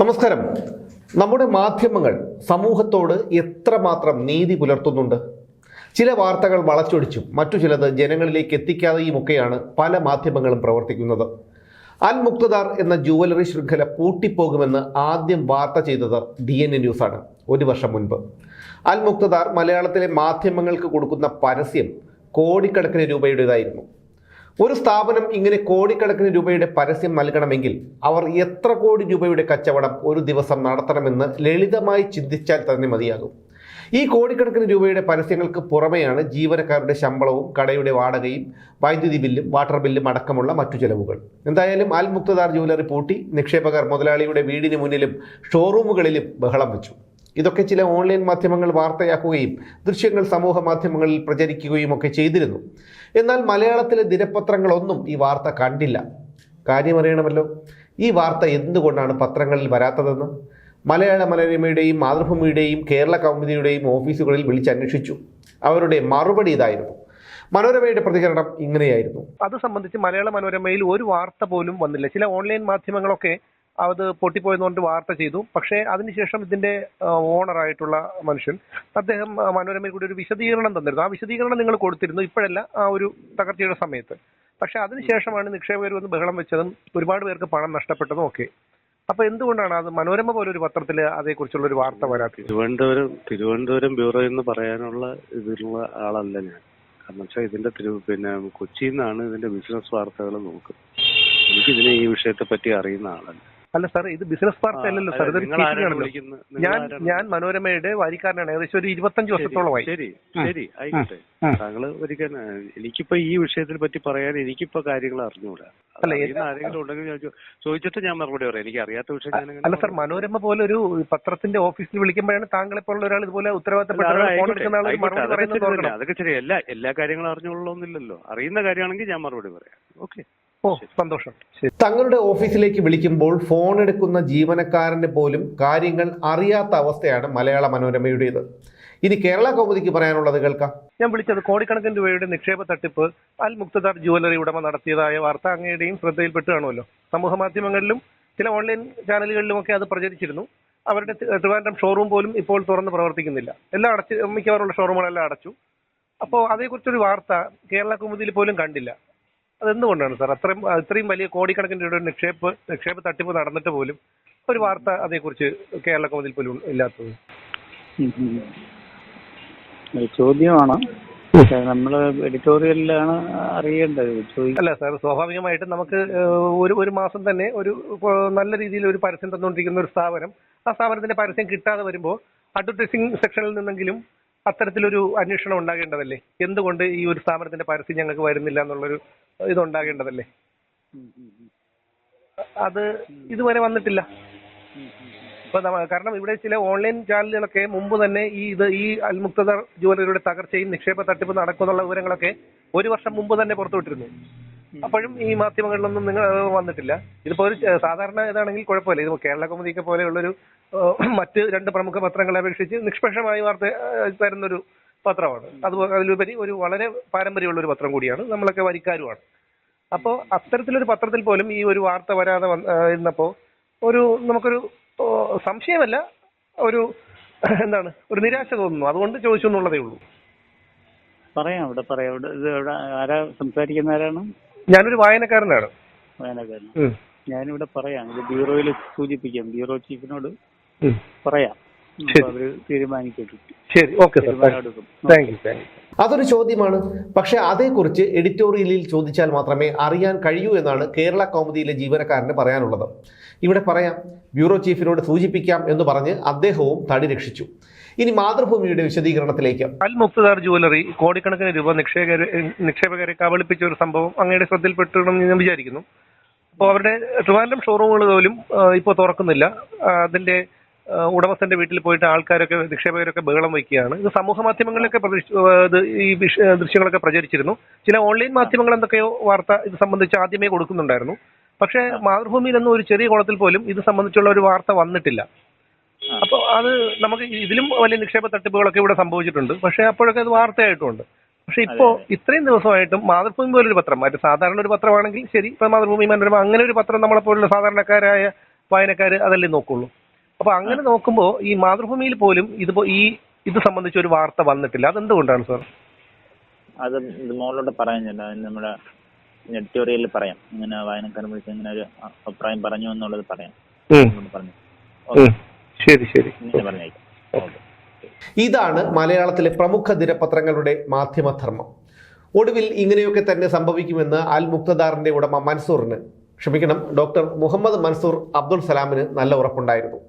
നമസ്കാരം. നമ്മുടെ മാധ്യമങ്ങൾ സമൂഹത്തോട് എത്രമാത്രം നീതി പുലർത്തുന്നുണ്ട്? ചില വാർത്തകൾ വളച്ചൊടിച്ചും മറ്റു ചിലത് ജനങ്ങളിലേക്ക് എത്തിക്കാതെയുമൊക്കെയാണ് പല മാധ്യമങ്ങളും പ്രവർത്തിക്കുന്നത്. അൽ മുക്തദാർ എന്ന ജുവലറി ശൃംഖല പൂട്ടിപ്പോകുമെന്ന് ആദ്യം വാർത്ത ചെയ്തത് ഡി എൻ എ ന്യൂസാണ് ഒരു വർഷം മുൻപ്. അൽ മുക്തദാർ മലയാളത്തിലെ മാധ്യമങ്ങൾക്ക് കൊടുക്കുന്ന പരസ്യം കോടിക്കണക്കിന് രൂപയുടേതായിരുന്നു. ഒരു സ്ഥാപനം ഇങ്ങനെ കോടിക്കണക്കിന് രൂപയുടെ പരസ്യം നൽകണമെങ്കിൽ അവർ എത്ര കോടി രൂപയുടെ കച്ചവടം ഒരു ദിവസം നടത്തണമെന്ന് ലളിതമായി ചിന്തിച്ചാൽ തന്നെ മതിയാകും. ഈ കോടിക്കണക്കിന് രൂപയുടെ പരസ്യങ്ങൾക്ക് പുറമെയാണ് ജീവനക്കാരുടെ ശമ്പളവും കടയുടെ വാടകയും വൈദ്യുതി ബില്ലും വാട്ടർ ബില്ലും അടക്കമുള്ള മറ്റു ചെലവുകൾ. എന്തായാലും അൽ മുക്തദാർ ജുവലറി പൂട്ടി നിക്ഷേപകർ മുതലാളിയുടെ വീടിന് മുന്നിലും ഷോറൂമുകളിലും ബഹളം വെച്ചു. ഇതൊക്കെ ചില ഓൺലൈൻ മാധ്യമങ്ങൾ വാർത്തയാക്കുകയും ദൃശ്യങ്ങൾ സമൂഹ മാധ്യമങ്ങളിൽ പ്രചരിക്കുകയും ഒക്കെ ചെയ്തിരുന്നു. എന്നാൽ മലയാളത്തിലെ ദിനപത്രങ്ങളൊന്നും ഈ വാർത്ത കണ്ടില്ല. കാര്യമറിയണമല്ലോ. ഈ വാർത്ത എന്തുകൊണ്ടാണ് പത്രങ്ങളിൽ വരാത്തതെന്ന് മലയാള മനോരമയുടെയും മാതൃഭൂമിയുടെയും കേരള കൗമുദിയുടെയും ഓഫീസുകളിൽ വിളിച്ചന്വേഷിച്ചു. അവരുടെ മറുപടി ഇതായിരുന്നു. മനോരമയുടെ പ്രതികരണം ഇങ്ങനെയായിരുന്നു. അത് സംബന്ധിച്ച് മലയാള മനോരമയിൽ ഒരു വാർത്ത പോലും വന്നില്ല. ചില ഓൺലൈൻ മാധ്യമങ്ങളൊക്കെ അത് പൊട്ടിപ്പോയതുകൊണ്ട് വാർത്ത ചെയ്തു. പക്ഷേ അതിനുശേഷം ഇതിന്റെ ഓണറായിട്ടുള്ള മനുഷ്യൻ അദ്ദേഹം മനോരമയിൽ കൂടി ഒരു വിശദീകരണം തന്നിരുന്നു. ആ വിശദീകരണം നിങ്ങൾ കൊടുത്തിരുന്നു. ഇപ്പോഴല്ല ആ ഒരു തകർച്ചയുടെ സമയത്ത്. പക്ഷെ അതിനുശേഷമാണ് നിക്ഷേപകർ വന്ന് ബഹളം വെച്ചതും ഒരുപാട് പേർക്ക് പണം നഷ്ടപ്പെട്ടതും ഒക്കെ. അപ്പൊ എന്തുകൊണ്ടാണ് അത്? മനോരമ പോലെ ഒരു പത്രത്തിൽ അതേക്കുറിച്ചുള്ള ഒരു വാർത്ത വരാത്തത്? തിരുവനന്തപുരം തിരുവനന്തപുരം ബ്യൂറോ എന്ന് പറയാനുള്ള ഇതിലുള്ള ആളല്ല ഞാൻ. കാരണം വെച്ചാൽ ഇതിന്റെ തിരു പിന്നെ കൊച്ചിയിൽ നിന്നാണ് ഇതിന്റെ ബിസിനസ് വാർത്തകൾ നോക്കുന്നത്. എനിക്കിതിനെ ഈ വിഷയത്തെ പറ്റി അറിയുന്ന ആളല്ല. അല്ല സാർ ഇത് ബിസിനസ് പാർട്ടി അല്ലല്ലോ സാർ ഇതൊരു നിങ്ങൾ ഞാൻ ഞാൻ മനോരമയുടെ വാരിക്കാരനാണ് ഏകദേശം ഒരു ഇരുപത്തഞ്ച് വർഷത്തോളമായി. ശരി ശരി ആയിക്കോട്ടെ. താങ്കൾ ഒരിക്കൽ എനിക്കിപ്പോ ഈ വിഷയത്തെ പറ്റി പറയാൻ എനിക്കിപ്പോ കാര്യങ്ങൾ അറിഞ്ഞുകൂടാ അല്ല, ആരെങ്കിലും ഉണ്ടെങ്കിൽ ഞാൻ ചോദിച്ചിട്ട് ഞാൻ മറുപടി പറയാം. എനിക്ക് അറിയാത്ത വിഷയം അല്ല സാർ മനോരമ പോലെ ഒരു പത്രത്തിന്റെ ഓഫീസിൽ വിളിക്കുമ്പോഴാണ് താങ്കളെ പോലുള്ള ഒരാൾ ഇതുപോലെ ഉത്തരവാദിത്തപ്പെട്ട ഫോൺ ആയിക്കോട്ടെ, എടുക്കുന്ന ആൾ മറുപടി അതൊക്കെ പറയുന്നത് ശരി തന്നെ. അതൊക്കെ ശരി എല്ലാ എല്ലാ കാര്യങ്ങളും അറിഞ്ഞുകൊള്ളണമെന്നില്ലല്ലോ അറിയുന്ന കാര്യമാണെങ്കിൽ ഞാൻ മറുപടി പറയാം. ഓക്കെ. ഓ സന്തോഷം. തങ്ങളുടെ ഓഫീസിലേക്ക് വിളിക്കുമ്പോൾ ഫോൺ എടുക്കുന്ന ജീവനക്കാരന് പോലും കാര്യങ്ങൾ അറിയാത്ത അവസ്ഥയാണ് മലയാള മനോരമയുടേത്. ഇനി കേരള കൗമുദിക്ക് പറയാനുള്ളത് കേൾക്കാം. ഞാൻ വിളിച്ചത് കോടിക്കണക്കിന് രൂപയുടെ നിക്ഷേപ തട്ടിപ്പ് അൽ മുക്തദാർ ജുവലറി ഉടമ നടത്തിയതായ വാർത്ത അങ്ങയുടെയും ശ്രദ്ധയിൽപ്പെട്ട് കാണുമല്ലോ. സമൂഹ മാധ്യമങ്ങളിലും ചില ഓൺലൈൻ ചാനലുകളിലും ഒക്കെ അത് പ്രചരിച്ചിരുന്നു. അവരുടെ തിരുവനന്തപുരം ട്രിവാൻഡ്രം ഷോറൂം പോലും ഇപ്പോൾ തുറന്ന് പ്രവർത്തിക്കുന്നില്ല. എല്ലാം അടച്ച് മിക്കവാറുള്ള ഷോറൂമുകളെല്ലാം അടച്ചു. അപ്പോൾ അതേക്കുറിച്ചൊരു വാർത്ത കേരള കൗമുദിയിൽ പോലും കണ്ടില്ല. അതെന്തുകൊണ്ടാണ് സാർ? അത്രയും ഇത്രയും വലിയ കോടിക്കണക്കിന് രൂപയുടെ നിക്ഷേപ നിക്ഷേപ തട്ടിപ്പ് നടന്നിട്ട് പോലും ഒരു വാർത്ത അതേക്കുറിച്ച് കേരള കൗമുദിയിൽ പോലും ഇല്ലാത്തത്. ചോദ്യമാണ്. നമ്മൾ നമ്മൾ എഡിറ്റോറിയലിലാണ് അറിയേണ്ടത്. അല്ല സാർ സ്വാഭാവികമായിട്ടും നമുക്ക് ഒരു ഒരു മാസം തന്നെ ഒരു നല്ല രീതിയിൽ ഒരു പരസ്യം തന്നുകൊണ്ടിരിക്കുന്ന ഒരു സ്ഥാപനം ആ സ്ഥാപനത്തിന്റെ പരസ്യം കിട്ടാതെ വരുമ്പോൾ അഡ്വർടൈസിംഗ് സെക്ഷനിൽ നിന്നെങ്കിലും അത്തരത്തിലൊരു അന്വേഷണം ഉണ്ടാകേണ്ടതല്ലേ? എന്തുകൊണ്ട് ഈ ഒരു സ്ഥാപനത്തിന്റെ പരസ്യം ഞങ്ങൾക്ക് വരുന്നില്ല എന്നുള്ളൊരു ഇത് ഉണ്ടാകേണ്ടതല്ലേ അത് ഇതുവരെ വന്നിട്ടില്ല. ഇപ്പൊ കാരണം ഇവിടെ ചില ഓൺലൈൻ ചാനലുകളൊക്കെ മുമ്പ് തന്നെ ഈ ഇത് ഈ അൽമുക്തദർ ജുവലറിയുടെ തകർച്ചയും നിക്ഷേപ തട്ടിപ്പ് നടക്കുന്നുള്ള വിവരങ്ങളൊക്കെ ഒരു വർഷം മുമ്പ് തന്നെ പുറത്തുവിട്ടിരുന്നു അപ്പോഴും ഈ മാധ്യമങ്ങളിലൊന്നും നിങ്ങൾ വന്നിട്ടില്ല. ഇതിപ്പോ ഒരു സാധാരണ ഇതാണെങ്കിൽ കുഴപ്പമില്ല. ഇത് കേരള കൗമുദിയൊക്കെ പോലെയുള്ളൊരു മറ്റ് രണ്ട് പ്രമുഖ പത്രങ്ങളെ അപേക്ഷിച്ച് നിഷ്പക്ഷമായി വാർത്ത തരുന്നൊരു പത്രമാണ്. അത് അതിലുപരി ഒരു വളരെ പാരമ്പര്യമുള്ള ഒരു പത്രം കൂടിയാണ്. നമ്മളൊക്കെ വരിക്കാരുമാണ്. അപ്പോൾ അത്തരത്തിലൊരു പത്രത്തിൽ പോലും ഈ ഒരു വാർത്ത വരാതെ വന്ന- ഒരു നമുക്കൊരു സംശയമല്ല ഒരു എന്താണ് ഒരു നിരാശ തോന്നുന്നു. അതുകൊണ്ട് ചോദിച്ചു എന്നുള്ളതേ ഉള്ളൂ. പറയാം ഇവിടെ പറയാം. ഇവിടെ ഇത് ഇവിടെ ആരാ സംസാരിക്കുന്ന ആരാണ്? ഞാനൊരു വായനക്കാരനാണ്. വായനക്കാരൻ. ഞാനിവിടെ പറയാം. ഇത് ബ്യൂറോയിൽ സൂചിപ്പിക്കാം. ബ്യൂറോ ചീഫിനോട് പറയാം. അവർ തീരുമാനിക്കട്ടെ ശരി. Okay sir. Thank you. Thank you അതൊരു ചോദ്യമാണ്. പക്ഷേ അതേക്കുറിച്ച് എഡിറ്റോറിയലിൽ ചോദിച്ചാൽ മാത്രമേ അറിയാൻ കഴിയൂ എന്നാണ് കേരള കൗമുദിയിലെ ജീവനക്കാരന് പറയാനുള്ളത്. ഇവിടെ പറയാം ബ്യൂറോ ചീഫിനോട് സൂചിപ്പിക്കാം എന്ന് പറഞ്ഞ് അദ്ദേഹവും തടി രക്ഷിച്ചു. ഇനി മാതൃഭൂമിയുടെ വിശദീകരണത്തിലേക്ക്. അൽ മുക്തദാർ ജുവലറി കോടിക്കണക്കിന് രൂപ നിക്ഷേപകരെ നിക്ഷേപകരെ കബളിപ്പിച്ച ഒരു സംഭവം അങ്ങയുടെ ശ്രദ്ധയിൽപ്പെട്ടണം ഞാൻ വിചാരിക്കുന്നു. അപ്പോൾ അവരുടെ ട്രിവാൻഡ്രം ഷോറൂമുകൾ പോലും ഇപ്പോൾ തുറക്കുന്നില്ല. അതിന്റെ ഉടമസ്ഥന്റെ വീട്ടിൽ പോയിട്ട് ആൾക്കാരൊക്കെ നിക്ഷേപകരൊക്കെ ബഹളം വയ്ക്കുകയാണ്. ഇത് സമൂഹ മാധ്യമങ്ങളിലൊക്കെ ഇത് ഈ ദൃശ്യങ്ങളൊക്കെ പ്രചരിച്ചിരുന്നു. ചില ഓൺലൈൻ മാധ്യമങ്ങൾ എന്തൊക്കെയോ വാർത്ത ഇത് സംബന്ധിച്ച് ആദ്യമേ കൊടുക്കുന്നുണ്ടായിരുന്നു. പക്ഷേ മാതൃഭൂമിയിലൊന്നും ഒരു ചെറിയ കോളത്തിൽ പോലും ഇത് സംബന്ധിച്ചുള്ള ഒരു വാർത്ത വന്നിട്ടില്ല. അപ്പോൾ അത് നമുക്ക് ഇതിലും വലിയ നിക്ഷേപ തട്ടിപ്പുകളൊക്കെ ഇവിടെ സംഭവിച്ചിട്ടുണ്ട്. പക്ഷേ അപ്പോഴൊക്കെ അത് വാർത്തയായിട്ടുണ്ട്. പക്ഷെ ഇപ്പോ ഇത്രയും ദിവസമായിട്ടും മാതൃഭൂമി പോലൊരു പത്രം മറ്റു സാധാരണ ഒരു പത്രമാണെങ്കിൽ ശരി ഇപ്പൊ മാതൃഭൂമി മനോരമ അങ്ങനെ ഒരു പത്രം നമ്മളെ പോലുള്ള സാധാരണക്കാരായ വായനക്കാർ അതല്ലേ നോക്കുള്ളൂ. അപ്പൊ അങ്ങനെ നോക്കുമ്പോൾ ഈ മാതൃഭൂമിയിൽ പോലും ഇതിപ്പോ ഈ ഇത് സംബന്ധിച്ച് ഒരു വാർത്ത വന്നിട്ടില്ല. അതെന്തുകൊണ്ടാണ് സാർ? അത് ഇത് മോളോട് പറയാനില്ല. അത് നമ്മുടെ എഡിറ്റോറിയലിൽ പറയാം. ഇങ്ങനെ വായനക്കാരൻ വിളിച്ച് ഇങ്ങനെ ഒരു അഭിപ്രായം പറഞ്ഞു എന്നുള്ളത് പറയാം. പറഞ്ഞു. ശരി ശരി. പറഞ്ഞേക്കാം. ഇതാണ് മലയാളത്തിലെ പ്രമുഖ ദിനപത്രങ്ങളുടെ മാധ്യമധർമ്മം. ഒടുവിൽ ഇങ്ങനെയൊക്കെ തന്നെ സംഭവിക്കുമെന്ന് അൽ മുക്തദാറിന്റെ ഉടമ മൻസൂറിന് ക്ഷമിക്കണം ഡോക്ടർ മുഹമ്മദ് മൻസൂർ അബ്ദുൾ സലാമിന് നല്ല ഉറപ്പുണ്ടായിരുന്നു.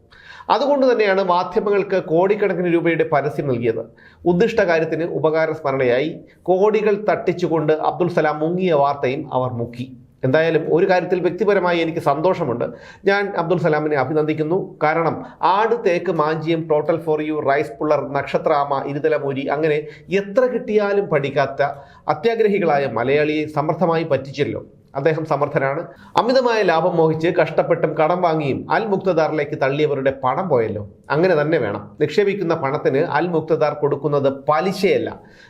അതുകൊണ്ട് തന്നെയാണ് മാധ്യമങ്ങൾക്ക് കോടിക്കണക്കിന് രൂപയുടെ പരസ്യം നൽകിയത്. ഉദ്ദിഷ്ട കാര്യത്തിന് ഉപകാര സ്മരണയായി കോടികൾ തട്ടിച്ചുകൊണ്ട് അബ്ദുൾ സലാം മുങ്ങിയ വാർത്തയും അവർ മുക്കി. എന്തായാലും ഒരു കാര്യത്തിൽ വ്യക്തിപരമായി എനിക്ക് സന്തോഷമുണ്ട്. ഞാൻ അബ്ദുൾ സലാമിനെ അഭിനന്ദിക്കുന്നു. കാരണം ആട് തേക്ക് mangium total for you rice puller നക്ഷത്രാമ ഇരുതലമൂരി അങ്ങനെ എത്ര കിട്ടിയാലും പഠിക്കാത്ത അത്യാഗ്രഹികളായ മലയാളിയെ സമർത്ഥമായി പറ്റിച്ചല്ലോ. അദ്ദേഹം സമർത്ഥനാണ്. അമിതമായ ലാഭം മോഹിച്ച് കഷ്ടപ്പെട്ടും കടം വാങ്ങിയും അൽമുക്തദാറിലേക്ക് തള്ളിയവരുടെ പണം പോയല്ലോ. അങ്ങനെ തന്നെ വേണം. നിക്ഷേപിക്കുന്ന പണത്തിന് അൽമുക്തദാർ കൊടുക്കുന്നത് പലിശയല്ല.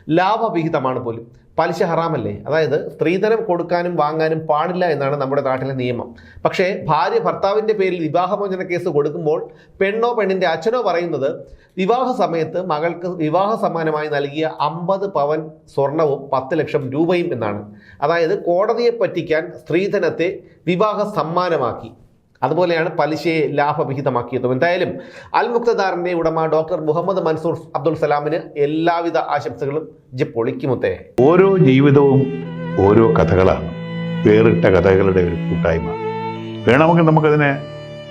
ലാഭവിഹിതമാണ് പോലും. പലിശ ഹറാമല്ലേ? അതായത് സ്ത്രീധനം കൊടുക്കാനും വാങ്ങാനും പാടില്ല എന്നാണ് നമ്മുടെ നാട്ടിലെ നിയമം. പക്ഷേ ഭാര്യ ഭർത്താവിന്റെ പേരിൽ വിവാഹമോചന കേസ് കൊടുക്കുമ്പോൾ പെണ്ണോ പെണ്ണിന്റെ അച്ഛനോ പറയുന്നത് വിവാഹ സമയത്ത് മകൾക്ക് വിവാഹ സമ്മാനമായി നൽകിയ അമ്പത് പവൻ സ്വർണവും പത്ത് ലക്ഷം രൂപയും എന്നാണ്. അതായത് കോടതിയെ പറ്റിക്കാൻ സ്ത്രീധനത്തെ വിവാഹ സമ്മാനമാക്കി. അതുപോലെയാണ് പലിശയെ ലാഭവിഹിതമാക്കിയതും. എന്തായാലും അൽ മുക്തദാറിന്റെ ഉടമ ഡോക്ടർ മുഹമ്മദ് മൻസൂർ അബ്ദുൾ സലാമിന് എല്ലാവിധ ആശംസകളും ജി പൊളിക്കുമുത്തേ. ഓരോ ജീവിതവും ഓരോ കഥകളാണ്. വേറിട്ട കഥകളുടെ ഒരു കൂട്ടായ്മ. വേണമെങ്കിൽ നമുക്കതിനെ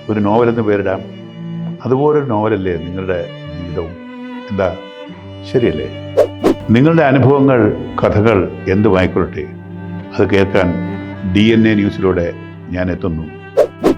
ഒരു നോവലെന്ന് പേരിടാം. അതുപോലൊരു നോവലല്ലേ നിങ്ങളുടെ ജീവിതവും? എന്താ? ശരിയല്ലേ? നിങ്ങളുടെ അനുഭവങ്ങൾ കഥകൾ എന്തുമായിക്കൊള്ളട്ടെ? അത് കേൾക്കാൻ ഡി എൻ എ ന്യൂസിലൂടെ ഞാൻ എത്തുന്നു.